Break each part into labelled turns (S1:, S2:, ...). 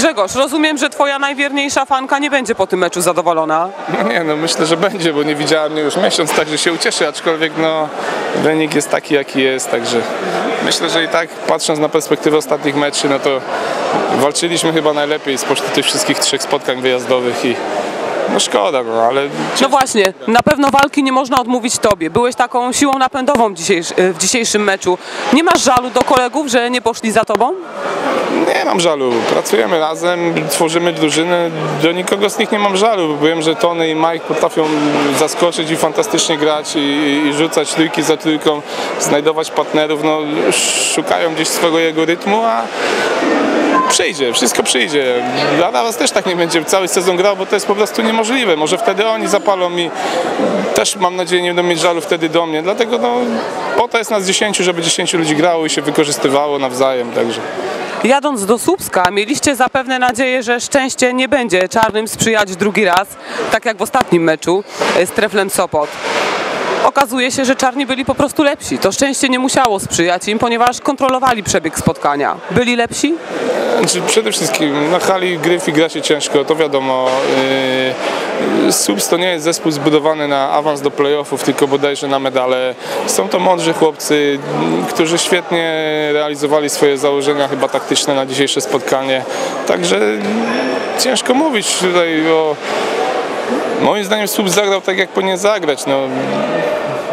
S1: Grzegorz, rozumiem, że twoja najwierniejsza fanka nie będzie po tym meczu zadowolona.
S2: Nie, no myślę, że będzie, bo nie widziała mnie już miesiąc, także się ucieszy, aczkolwiek no wynik jest taki, jaki jest, także myślę, że i tak patrząc na perspektywę ostatnich meczy, no to walczyliśmy chyba najlepiej spośród tych wszystkich trzech spotkań wyjazdowych i no szkoda, no ale
S1: No właśnie, na pewno walki nie można odmówić tobie. Byłeś taką siłą napędową w dzisiejszym meczu. Nie masz żalu do kolegów, że nie poszli za tobą?
S2: Nie mam żalu. Pracujemy razem, tworzymy drużynę. Do nikogo z nich nie mam żalu, wiem, że Tony i Mike potrafią zaskoczyć i fantastycznie grać i, i rzucać trójki za trójką, znajdować partnerów. No, szukają gdzieś swojego jego rytmu, a przyjdzie, wszystko przyjdzie. Dla nas też tak nie będzie cały sezon grał, bo to jest po prostu niemożliwe. Może wtedy oni zapalą i też mam nadzieję nie będą mieć żalu wtedy do mnie. Dlatego no, po to jest nas 10, żeby 10 ludzi grało i się wykorzystywało nawzajem. Także.
S1: Jadąc do Słupska, mieliście zapewne nadzieję, że szczęście nie będzie czarnym sprzyjać drugi raz, tak jak w ostatnim meczu e, z Treflem Sopot. Okazuje się, że czarni byli po prostu lepsi. To szczęście nie musiało sprzyjać im, ponieważ kontrolowali przebieg spotkania. Byli lepsi?
S2: Znaczy, przede wszystkim na hali Gryfi gra się ciężko, to wiadomo. Yy, Subs to nie jest zespół zbudowany na awans do playoffów, tylko bodajże na medale. Są to mądrzy chłopcy, którzy świetnie realizowali swoje założenia chyba taktyczne na dzisiejsze spotkanie. Także ciężko mówić tutaj o... Moim zdaniem Subs zagrał tak, jak powinien zagrać. No,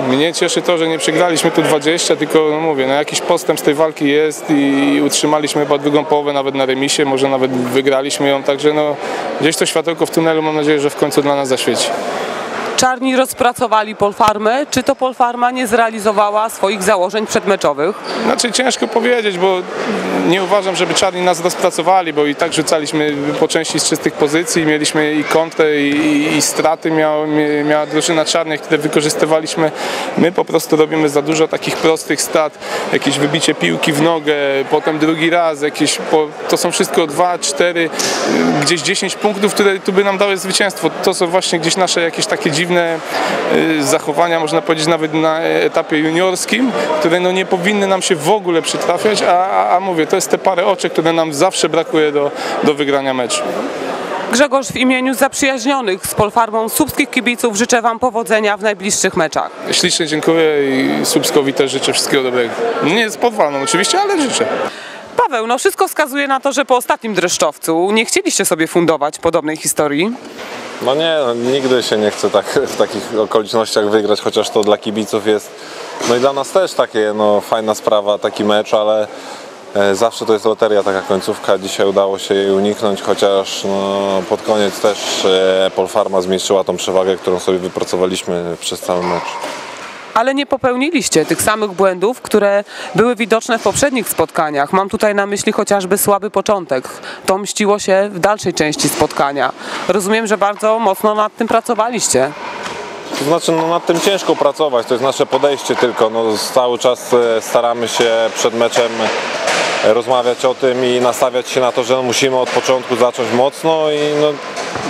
S2: mnie cieszy to, że nie przegraliśmy tu 20, tylko no mówię, no jakiś postęp z tej walki jest i utrzymaliśmy chyba drugą połowę nawet na remisie, może nawet wygraliśmy ją, także no gdzieś to światełko w tunelu mam nadzieję, że w końcu dla nas zaświeci.
S1: Czarni rozpracowali Polfarmę. Czy to Polfarma nie zrealizowała swoich założeń przedmeczowych?
S2: Znaczy ciężko powiedzieć, bo nie uważam, żeby czarni nas rozpracowali, bo i tak rzucaliśmy po części z czystych pozycji, mieliśmy i kontrę i, i, straty miała, miała drużyna czarnych, które wykorzystywaliśmy. My po prostu robimy za dużo takich prostych stat, jakieś wybicie piłki w nogę, potem drugi raz, jakieś, po, to są wszystko 2, 4, gdzieś 10 punktów, które tu by nam dały zwycięstwo. To są właśnie gdzieś nasze jakieś takie dziwne zachowania, można powiedzieć nawet na etapie juniorskim, które no nie powinny nam się w ogóle przytrafiać, a, a, a mówię, to jest te parę oczek, które nam zawsze brakuje do, do wygrania meczu.
S1: Grzegorz, w imieniu zaprzyjaźnionych z Polfarmą słupskich kibiców życzę Wam powodzenia w najbliższych meczach.
S2: Ślicznie dziękuję i Słupskowi też życzę wszystkiego dobrego. Nie z podwalną oczywiście, ale życzę.
S1: Paweł, no wszystko wskazuje na to, że po ostatnim dreszczowcu nie chcieliście sobie fundować podobnej historii.
S3: No nie, no, nigdy się nie chce tak, w takich okolicznościach wygrać, chociaż to dla kibiców jest, no i dla nas też takie, no fajna sprawa, taki mecz, ale e, zawsze to jest loteria, taka końcówka. Dzisiaj udało się jej uniknąć, chociaż no, pod koniec też e, Polfarma zmniejszyła tą przewagę, którą sobie wypracowaliśmy przez cały mecz.
S1: Ale nie popełniliście tych samych błędów, które były widoczne w poprzednich spotkaniach. Mam tutaj na myśli chociażby słaby początek. To mściło się w dalszej części spotkania. Rozumiem, że bardzo mocno nad tym pracowaliście.
S3: To znaczy no, nad tym ciężko pracować, to jest nasze podejście tylko. No, cały czas e, staramy się przed meczem rozmawiać o tym i nastawiać się na to, że musimy od początku zacząć mocno i no,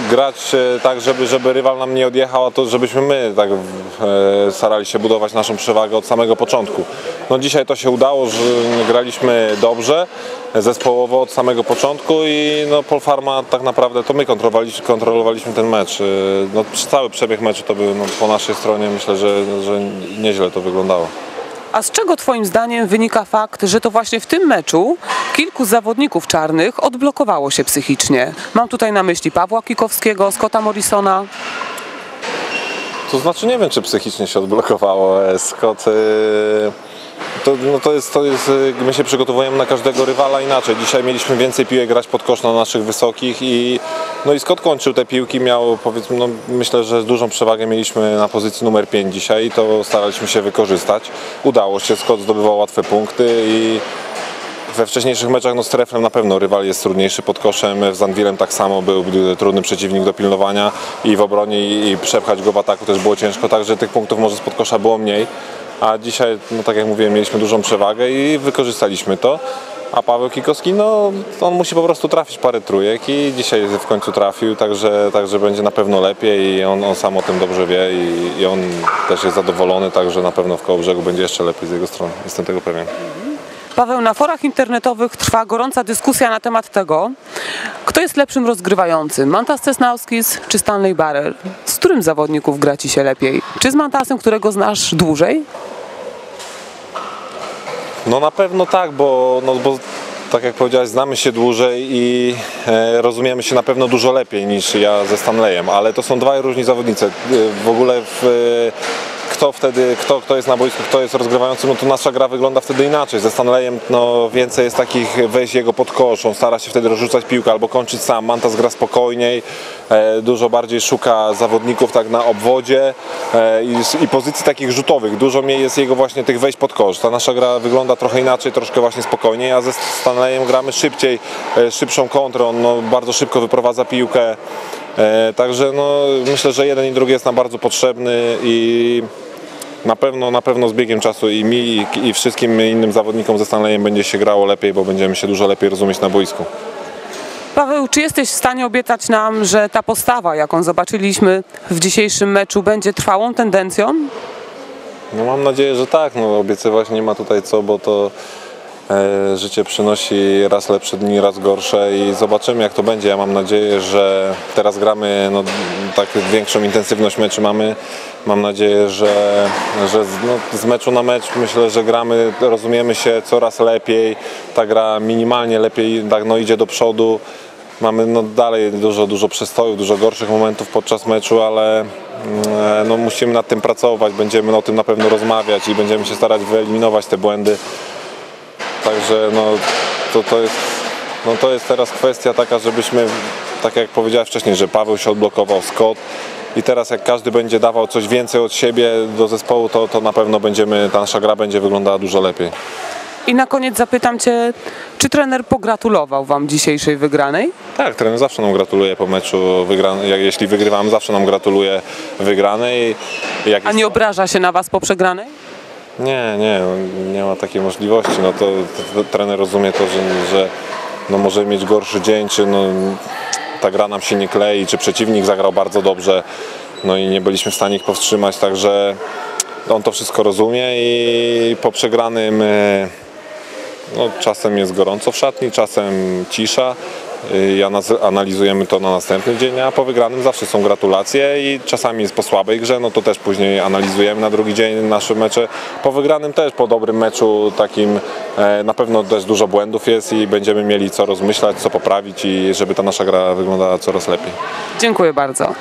S3: grać e, tak, żeby, żeby rywal nam nie odjechał, a to żebyśmy my tak e, starali się budować naszą przewagę od samego początku. No dzisiaj to się udało, że graliśmy dobrze, zespołowo od samego początku i no Polfarma tak naprawdę to my kontrolowaliśmy, kontrolowaliśmy ten mecz. E, no, cały przebieg meczu to był no, po naszej stronie, myślę, że, że nieźle to wyglądało.
S1: A z czego Twoim zdaniem wynika fakt, że to właśnie w tym meczu kilku zawodników czarnych odblokowało się psychicznie? Mam tutaj na myśli Pawła Kikowskiego, Scotta Morrisona.
S3: To znaczy nie wiem, czy psychicznie się odblokowało. E, Scott, to, no to jest, to jest, e, my się przygotowujemy na każdego rywala inaczej. Dzisiaj mieliśmy więcej piłek grać pod kosz na naszych wysokich i, no i Scott kończył te piłki, miał powiedzmy, no myślę, że dużą przewagę mieliśmy na pozycji numer 5 dzisiaj i to staraliśmy się wykorzystać. Udało się, Scott zdobywał łatwe punkty i we wcześniejszych meczach no, z Treflem na pewno rywal jest trudniejszy pod koszem, z Anwilem tak samo był trudny przeciwnik do pilnowania i w obronie i, przepchać go w ataku też było ciężko, także tych punktów może spod kosza było mniej, a dzisiaj, no tak jak mówiłem, mieliśmy dużą przewagę i wykorzystaliśmy to. A Paweł Kikowski, no on musi po prostu trafić parę trójek i dzisiaj w końcu trafił, także, także będzie na pewno lepiej i on, on sam o tym dobrze wie i, i on też jest zadowolony, także na pewno w koło brzegu będzie jeszcze lepiej z jego strony, jestem tego pewien.
S1: Paweł, na forach internetowych trwa gorąca dyskusja na temat tego, kto jest lepszym rozgrywającym? Mantas Cesnauskis czy Stanley Barrel? Z którym zawodników gra Ci się lepiej? Czy z Mantasem, którego znasz dłużej?
S3: No na pewno tak, bo, no, bo tak jak powiedziałeś, znamy się dłużej i e, rozumiemy się na pewno dużo lepiej niż ja ze Stanleyem, ale to są dwaj różni zawodnicy. E, W ogóle w, e, kto wtedy, kto, kto jest na boisku, kto jest rozgrywającym, no to nasza gra wygląda wtedy inaczej. Ze Stanleyem no, więcej jest takich wejść jego pod kosz, on stara się wtedy rozrzucać piłkę albo kończyć sam. Mantas gra spokojniej, e, dużo bardziej szuka zawodników tak na obwodzie e, i, i pozycji takich rzutowych. Dużo mniej jest jego właśnie tych wejść pod kosz. Ta nasza gra wygląda trochę inaczej, troszkę właśnie spokojniej, a ze Stanleyem gramy szybciej, e, szybszą kontrą, no, bardzo szybko wyprowadza piłkę. E, Także no, myślę, że jeden i drugi jest nam bardzo potrzebny i na pewno, na pewno z biegiem czasu i mi i, i wszystkim innym zawodnikom ze Stanleyem będzie się grało lepiej, bo będziemy się dużo lepiej rozumieć na boisku.
S1: Paweł, czy jesteś w stanie obiecać nam, że ta postawa, jaką zobaczyliśmy w dzisiejszym meczu, będzie trwałą tendencją?
S3: No mam nadzieję, że tak. No, obiecywać nie ma tutaj co, bo to życie przynosi raz lepsze dni, raz gorsze i zobaczymy jak to będzie. Ja mam nadzieję, że teraz gramy, no, tak większą intensywność meczu mamy. Mam nadzieję, że, że z, no, z meczu na mecz myślę, że gramy, rozumiemy się coraz lepiej. Ta gra minimalnie lepiej tak, no, idzie do przodu. Mamy no, dalej dużo, dużo przestojów, dużo gorszych momentów podczas meczu, ale mm, no, musimy nad tym pracować, będziemy o tym na pewno rozmawiać i będziemy się starać wyeliminować te błędy. Także no, to, to, jest, no, to jest teraz kwestia taka, żebyśmy, tak jak powiedziałem wcześniej, że Paweł się odblokował, Scott i teraz jak każdy będzie dawał coś więcej od siebie do zespołu, to, to na pewno będziemy, ta nasza gra będzie wyglądała dużo lepiej.
S1: I na koniec zapytam Cię, czy trener pogratulował Wam dzisiejszej wygranej?
S3: Tak, trener zawsze nam gratuluje po meczu wygrany, jak, jeśli wygrywamy, zawsze nam gratuluje wygranej. Jak
S1: A
S3: jest-
S1: nie obraża się na Was po przegranej?
S3: Nie, nie, nie ma takiej możliwości. No to, to, to trener rozumie to, że, że no może mieć gorszy dzień, czy no, ta gra nam się nie klei, czy przeciwnik zagrał bardzo dobrze, no i nie byliśmy w stanie ich powstrzymać, także on to wszystko rozumie i po przegranym e, no, czasem jest gorąco w szatni, czasem cisza. I anaz- analizujemy to na następny dzień, a po wygranym zawsze są gratulacje i czasami jest po słabej grze, no to też później analizujemy na drugi dzień nasze mecze. Po wygranym też, po dobrym meczu takim e, na pewno też dużo błędów jest i będziemy mieli co rozmyślać, co poprawić i żeby ta nasza gra wyglądała coraz lepiej.
S1: Dziękuję bardzo.